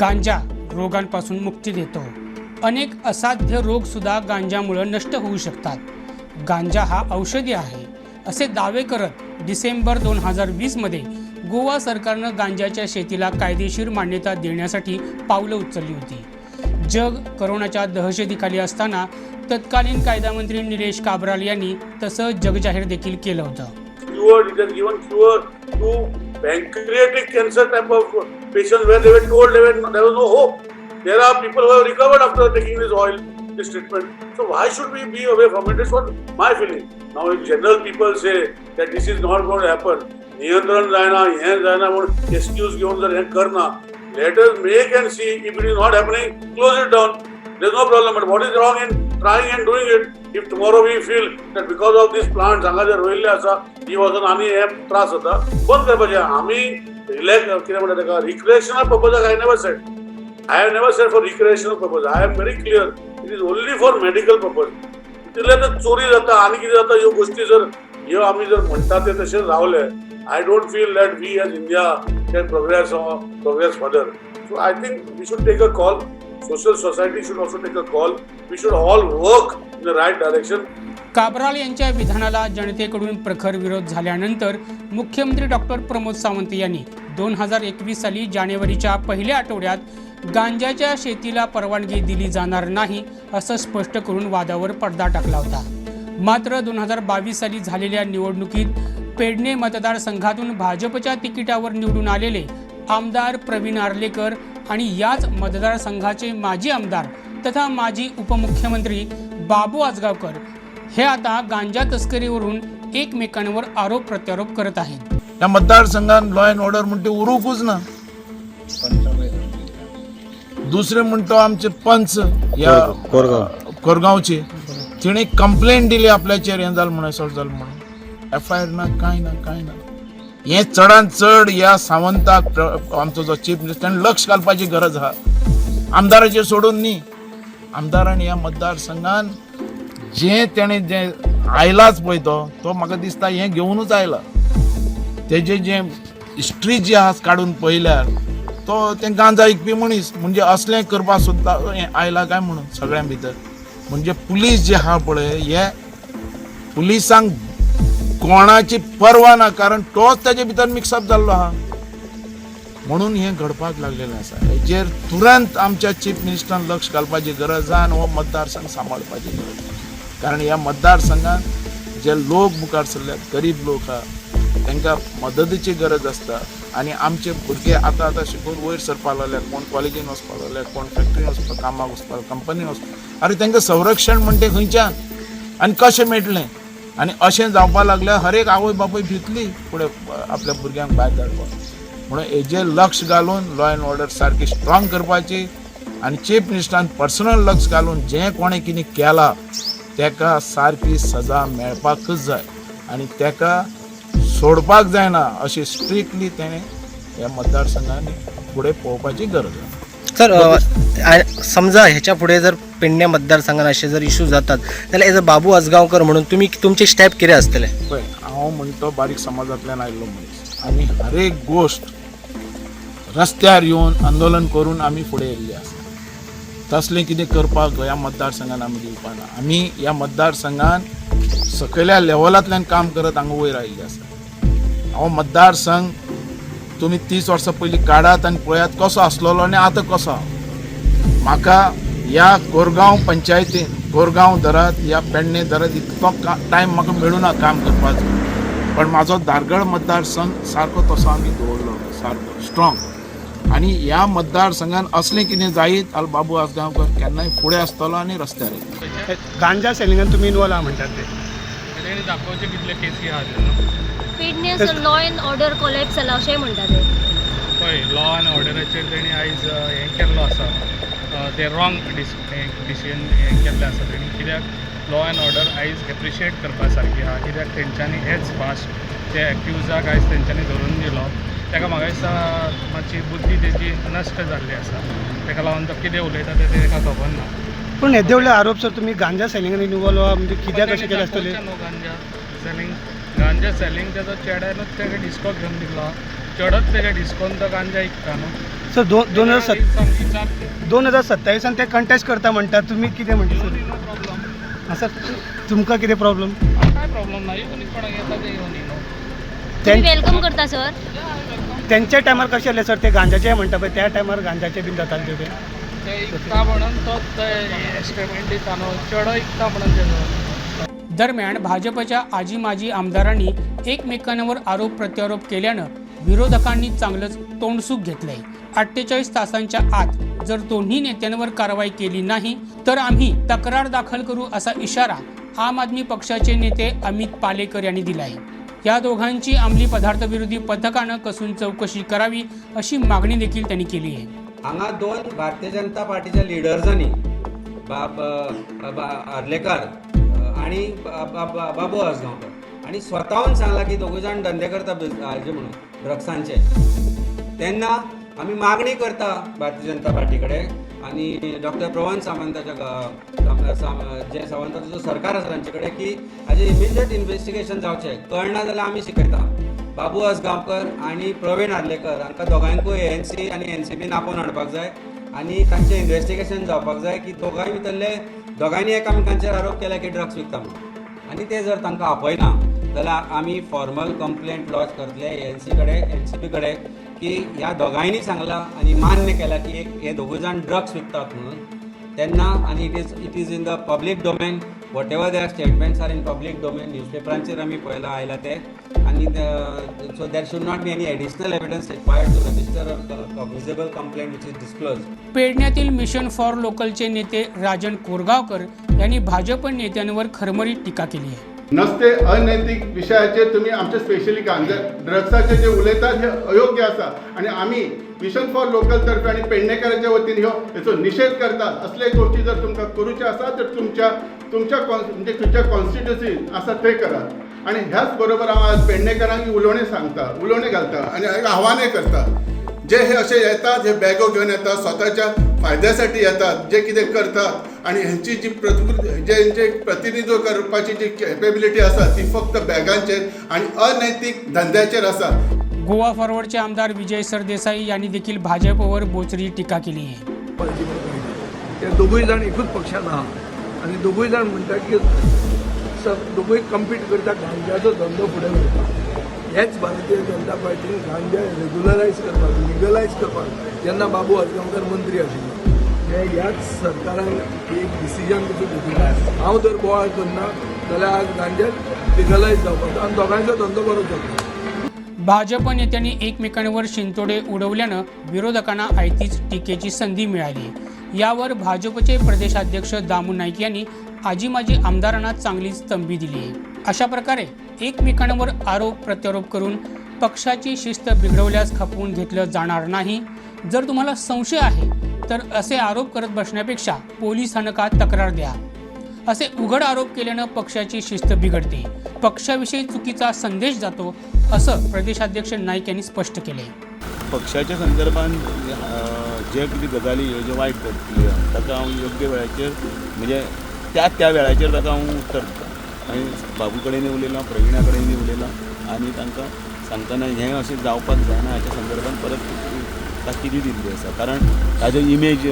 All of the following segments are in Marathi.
गांजा रोगांपासून मुक्ती देतो. अनेक असाध्य रोगसुद्धा गांजामुळं नष्ट होऊ शकतात. गांजा हा औषधी आहे असे दावे करत डिसेंबर दोन हजार वीसमध्ये गोवा सरकारनं गांजाच्या शेतीला कायदेशीर मान्यता देण्यासाठी पावलं उचलली होती. जग करोनाच्या दहशतीखाली असताना तत्कालीन कायदामंत्री निलेश काब्राल यांनी तसं जगजाहीर देखील केलं होतं. Patients were told cold, were, there was no hope. There are people who have recovered after taking this oil, this treatment. So why should we be away from it? That's what my feeling. Now in general people say that this is not going to happen. नियंत्रण जायना हे जायना म्हणून एक्सक्यूज घेऊन जर हे करना let us make and see if it is not happening close it down there no problem but what is wrong in trying and doing it. If tomorrow we feel that because of this plant हांगा जर रोयल्ले आसा ही वचून आनी हे त्रास जाता बंद करपाचें आमी रिलॅक्स कितें म्हणटा ताका recreational पर्पजाक I never set I have never set for recreational purpose I am very clear it is only for medical purpose तितले तर चोरी जाता आनी कितें जाता ह्यो गोश्टी जर ह्यो आमी जर म्हणटा ते तशें रावले. I don't feel that we as India can progress progress further so I think we should take a call social society should also take a call we should all work in the right direction Cabral यांच्या विधानाला जनतेकडून प्रखर विरोध झाल्यानंतर मुख्यमंत्री डॉक्टर प्रमोद सावंत यांनी दोन हजार एकवीस साली जानेवारीच्या पहिल्या आठवड्यात गांजाच्या शेतीला परवानगी दिली जाणार नाही असं स्पष्ट करून वादावर पडदा टाकला होता. मात्र दोन हजार बावीस साली झालेल्या निवडणुकीत पेडणे मतदारसंघातून भाजपच्या तिकिटावर निवडून आलेले आमदार प्रवीण आर्लेकर आणि याच मतदारसंघाचे माजी आमदार तथा माजी उपमुख्यमंत्री बाबू आजगावकर हे आता गांजा तस्करीवरून एकमेकांवर आरोप प्रत्यारोप करत आहेत. या मतदारसंघात लॉ अँड ऑर्डर म्हणते उरूकूच ना. दुसरे म्हणतो आमचे पंच या कोरगावचे. तिने कंप्लेंट दिली आपल्याचेर हें जालें म्हणून असो जालें म्हणून. एफ आय आर ना कांय ना कांय ना. हे चडान चड ह्या सावंताक आमचो जो चीफ मिनिस्टर ताणें लक्ष घालपाची गरज आहा आमदाराचेर सोडून न्ही आमदारान ह्या मतदारसंघान जे तेणे जे आयलाच पळय तो तो म्हाका दिसता हें घेवनूच आयला. तेजे जे हिस्ट्री जी आहा काडून पळयल्यार तो ते गांजा विकपी मनीस म्हणजे असलें करपाक सुद्दां हें आयला काय म्हणून सगळ्यां भितर. म्हणजे पुलीस जे आहा पळय हे पुलिसांक कोणाची पर्वा ना कारण तोच तेजे भितर मिक्सअप जाल्लो आहा म्हणून हें घडपाक लागलेलं आसा हेजेर तुरंत आमच्या चीफ मिनिस्टरान लक्ष घालपाची गरज आहा आनी हो मतदारसंघ सांबाळपाची गरज कारण ह्या मतदारसंघात जे लोक मुखार सरल्यात गरीब लोक आहा तांकां मदतीची गरज आसता आनी आमचे भुरगे आतां आतां शिकून वयर सरपाक लागल्यात कोण कॉलेजीन वचपाक लागल्यात कोण फॅक्टरीन वचपाक कामाक वचपाक कंपनीन वचपाक अरे तांकां संरक्षण म्हणटा खंयच्यान? आनी कशें मेळटलें आनी अशें जावपाक लागल्यार हर एक आवय बापूय भितली फुडें आपल्या भुरग्यांक भायर धाडपाक म्हणून हेजेर लक्ष घालून लॉ अँड ऑर्डर सारकी स्ट्रॉंग करपाची आनी चीफ मिनिस्टरान पर्सनल लक्ष घालून जें कोणें कितें केलां तेका सारकी सजा मेळपाकच जाय. आनी तेका सोडपाक जायना अशी स्ट्रिक्टली तेणें ह्या मतदारसंघांनी फुडें पळोवपाची गरज आसा सर आ- समजा ह्याच्या पुढे जर पेडणे मतदारसंघात असे जर इश्यू जातात जाल्यार एज अ बाबू आजगावकर म्हणून तुमी तुमचे स्टेप कितें आसतले पळय हांव म्हणटो बारीक समाजांतल्यान आयिल्लो मनीस आनी हर एक गोश्ट रस्त्यार येवन आंदोलन करून आमी फुडें येयल्ले आसा तसलें कितें करपाक ह्या मतदारसंघान आमी दिवपा ना आमी ह्या मतदारसंघान सकयल्या लेवलांतल्यान काम करत हांगा वयर आयिल्ले आसा हो मतदारसंघ तुमी तीस वर्सां पयलीं काडात आनी पळयात कसो आसलेलो आनी आतां कसो? म्हाका ह्या कोरगांव पंचायतीन कोरगांव धरात ह्या पेडणे धरात इतको टायम म्हाका मेळूना काम करपाचो. पण म्हाजो धारगळ मतदारसंघ सारको तसो आमी दवरलो सारको स्ट्रॉंग आनी ह्या मतदारसंघान असलें कितें जायत जाल्यार बाबू आसगांवकर केन्नाय फुडें आसतलो आनी रस्त्यार गांजा सेलिंगान तुमी इनवॉल्व म्हणटात ते. तेणी दाखोवचे कितले केसी आहा न्हू fitness law and order collapse जाला अशेंय म्हणटा ते पळय लॉ आनी ऑर्डराचेर तेणी आयज हें केल्लो आसा ते रॉंग डिस डिसिजन हें केल्लें आसा तेणी कित्याक लॉ अँड ऑर्डर आयज एप्रिशिएट करपा सारकी आहा कित्याक तेंच्यांनी हेच फास्ट ते एक्युजाक आयज तेंच्यांनी धरून दिलो. ताका म्हाका दिसता मातशी बुद्धी तेजी नश्ट जाल्ली आसा ताका लागून तो कितें उलयता तें ताका खबर ना. पूण येदे व्हडले आरोप सर तुमी गांजा सेलिंगान इनवॉल्व आहा म्हणजे कित्याक अशें केलें आसतलें गांजा सेलिंग गांजा सेलिंग तेजो चेड्यानूच तेका डिस्को घेवन दिलो. चेडोच तेका डिस्कोन तो गांजा विकता न्हू सर दोन दोन हजार सत दोन हजार सत्तावीसान ते कंटेस्ट करता म्हणटात तुमी कितें म्हणटा सर? हां सर तुमकां कितें प्रॉब्लेम काय प्रॉब्लम नाही. कोणाक येता ते येवन तुम्ही वेलकम करता सर त्यांच्या टायमार कशें आसलें सर? ते गांजाचे म्हणटा पळय त्या टायमार गांजाचे बीन जाताले ते इकता म्हणून तो एक्सपेरिमेंट दिता चेडो इकता म्हणून तेजो दरम्यान भाजपच्या आजी माजी आमदारांनी एकमेकांवर आरोप प्रत्यारोप केल्यानं विरोधकांनी चांगलंच तोंडसुख घेतलंय. अठ्ठेचाळीस तासांच्या आत जर दोन्ही नेत्यांवर कारवाई केली नाही तर आम्ही तक्रार दाखल करू असा इशारा आम आदमी पक्षाचे नेते अमित पालेकर यांनी दिलाय. या दोघांची अंमली पदार्थ विरोधी पथकानं कसून चौकशी करावी अशी मागणी देखील त्यांनी केली आहे. हांगा दोन भारतीय जनता पार्टीच्या लिडर्सांनी बाब बा आर्लेकार आनी आणि बाबू आसगांवकर आणि स्वताहून सांगला की दोगूय जाण धंदे करता हाजे म्हणून ड्रग्सांचे तेन्ना आमी मागणी करता भारतीय जनता पार्टी कडेन आणि डॉक्टर प्रवन सावंताच्या साम- जे सावंताचो जो सरकार आसा तांचे कडेन की हाजे इमिजिएट इन्व्हेस्टिगेशन जावचें कळना जाल्यार आमी शिकयता. बाबू आसगांवकर आणि प्रवीण आर्लेकर. हांकां दोगांयकूय एन सी आनी एन सी बीन आपोवन हाडपाक जाय आनी तांचें इन्व्हेस्टिगेशन जावपाक जाय की दोगांय भितरले दोगांयनी एकामेकांचेर आरोप केला की ड्रग्स विकता म्हणून. आनी ते जर तांकां आपयना जाल्यार आमी फॉर्मल कंप्लेंट लॉज करतले एन सी कडेन एन सी बी कडेन की ह्या दोगांयनी सांगलां आनी मान्य केलां की एक हे दोगूय जाण ड्रग्स विकतात म्हणून. तेन्ना आनी it is it is in the public domain whatever there statements are in public domain न्यूजपेपरांचेर आमी पळयला आयला ते आनी so there should not be any additional evidence required to register visible complaint which is disclose पेडण्यातील mission for लोकलचे नेते राजन कोरगावकर यांनी भाजप नेत्यांवर खरमरीत टीका केली आहे. नसते अनैतिक विशयाचेर तुमी आमचे स्पेशली गांजा ड्रग्साचे जे उलयतात हे अयोग्य आसा आणि आम्ही मिशन फॉर लोकल तर्फे आणि पेडणेकरांच्या वतीन ह्यो हेचो निषेध करतात. असले गोष्टी जर तुमकां करूचे आसा तर तुमच्या तुमच्या कॉन म्हणजे खंयच्या कॉन्स्टिट्युन्सीन आसा थंय करात आणि ह्याच बरोबर हांव आज पेडणेकरांक उलोवणें सांगता उलोवणें घालता आणि एक आव्हानय करता. जे हे असे येतात हे बॅगो घेऊन येतात स्वतःच्या फायद्यासाठी येतात जे कितें करतात आणि ह्यांची जी प्रकृती जे जे प्रतिनिधित्व करपाची जी कॅपेबिलिटी आसा ती फक्त बॅगांचेर आणि अनैतिक धंद्याचेर आसा गोवा फॉरवर्डचे आमदार विजय सरदेसाई यांनी देखील भाजपवर बोचरी टीका केली आहे. ते दोगूय जाण एकूच पक्षान आहा आनी दोगूय जाण म्हणटा की दोगूय कम्पीट करता गांजाचो धंदो फुडें व्हरता हेच भारतीय जनता पार्टीन गांजा रेग्युलरायज करपाक लिगलायज करपाक जेन्ना बाबू आजगांवकर मंत्री आशिल्लो हे ह्याच सरकारान एक डिसिजन कसो घेतिल्लो हांव जर बोवाळ करना जाल्यार आज गांजा लिगलायज जावपाचो आनी दोगांयचो धंदो बरो चलता भाजप नेत्यांनी एकमेकांवर शिंतोडे उडवल्यानं विरोधकांना आयतीच टीकेची संधी मिळाली. यावर भाजपचे प्रदेशाध्यक्ष दामू नाईक यांनी आजी माजी आमदारांना चांगलीच तंबी दिली आहे. अशा प्रकारे एकमेकांवर आरोप प्रत्यारोप करून पक्षाची शिस्त बिघडवल्यास खपवून घेतलं जाणार नाही. जर तुम्हाला संशय आहे तर असे आरोप करत बसण्यापेक्षा पोलीस स्थानकात तक्रार द्या? असे उघड आरोप केल्यानं पक्षाची शिस्त बिघडते. पक्षाविषयी चुकीचा संदेश जातो असं प्रदेशाध्यक्ष नाईक यांनी स्पष्ट केले पक्षाच्या संदर्भात जे कितें गजाली ह्यो ज्यो वायट घडटल्यो ताका हांव योग्य वेळाचेर म्हणजे त्या त्या वेळाचेर ताका हांव उत्तर दितां. आनी बाबू कडेनय उलयलां प्रविणा कडेनय उलयलां आनी तांकां सांगतना हें अशें जावपाक जायना हाच्या संदर्भान परत ताका कितें दिल्ली आसा कारण ताजो इमेज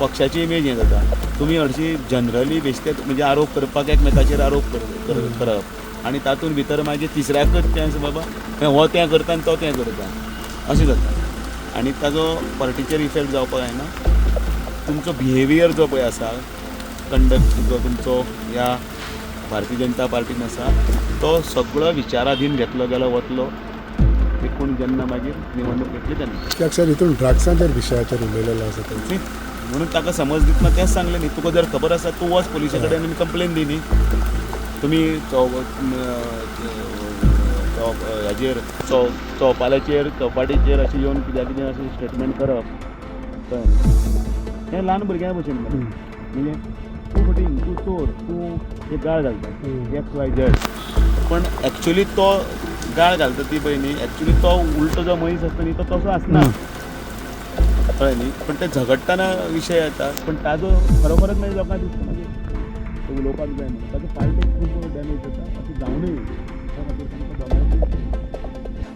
पक्षाची इमेज हें जाता तुमी हरशीं जनरली बेश्टेच म्हणजे आरोप करपाक एकमेकाचेर आरोप कर- करप. आनी तातूंत भितर मागीर तिसऱ्याकच तें बाबा हो तें करता आनी तो तें करता. अशें जाता आनी ताजो पार्टीचेर इफेक्ट जावपाक जायना तुमचो बिहेवियर जो पळय आसा कंडक्ट जो तुमचो ह्या भारतीय जनता पार्टीन आसा तो सगळो विचाराधीन घेतलो गेलो वतलो. देखून जेन्ना मागीर निवडणूक येतली तेन्ना सर हितून ड्रग्सांच्या विशयाचेर उलयलेलो आसा न्ही? म्हणून ताका समज दितना तेंच सांगलें न्ही तुका जर खबर आसा तूं वच पुलिशा कडेन आनी कंप्लेन दी न्ही तुमी हाजेर चौ चौपाल्याचेर चौपाटीचेर अशें येवन कित्याक कितें अशें स्टेटमेंट करप कळ्ळें न्ही? हें ल्हान भुरग्यां भशेन. म्हणजे तूं फटींग तूं चोर तूं हे गाळ घालता एक्स वाय झेड पण एक्चुली तो गाळ घालता ती पळय न्ही एक्चुली तो उलटो जो मनीस आसता न्ही तो तसो आसना कळ्ळें न्ही पण ते झगडटाना विशय येता पण ताजो खरोखरच मागीर लोकांक दिसता मागीर उलोवपाक जाय म्हणून ताजो पार्टेक खूब डॅमेज जाता अशें जावनूय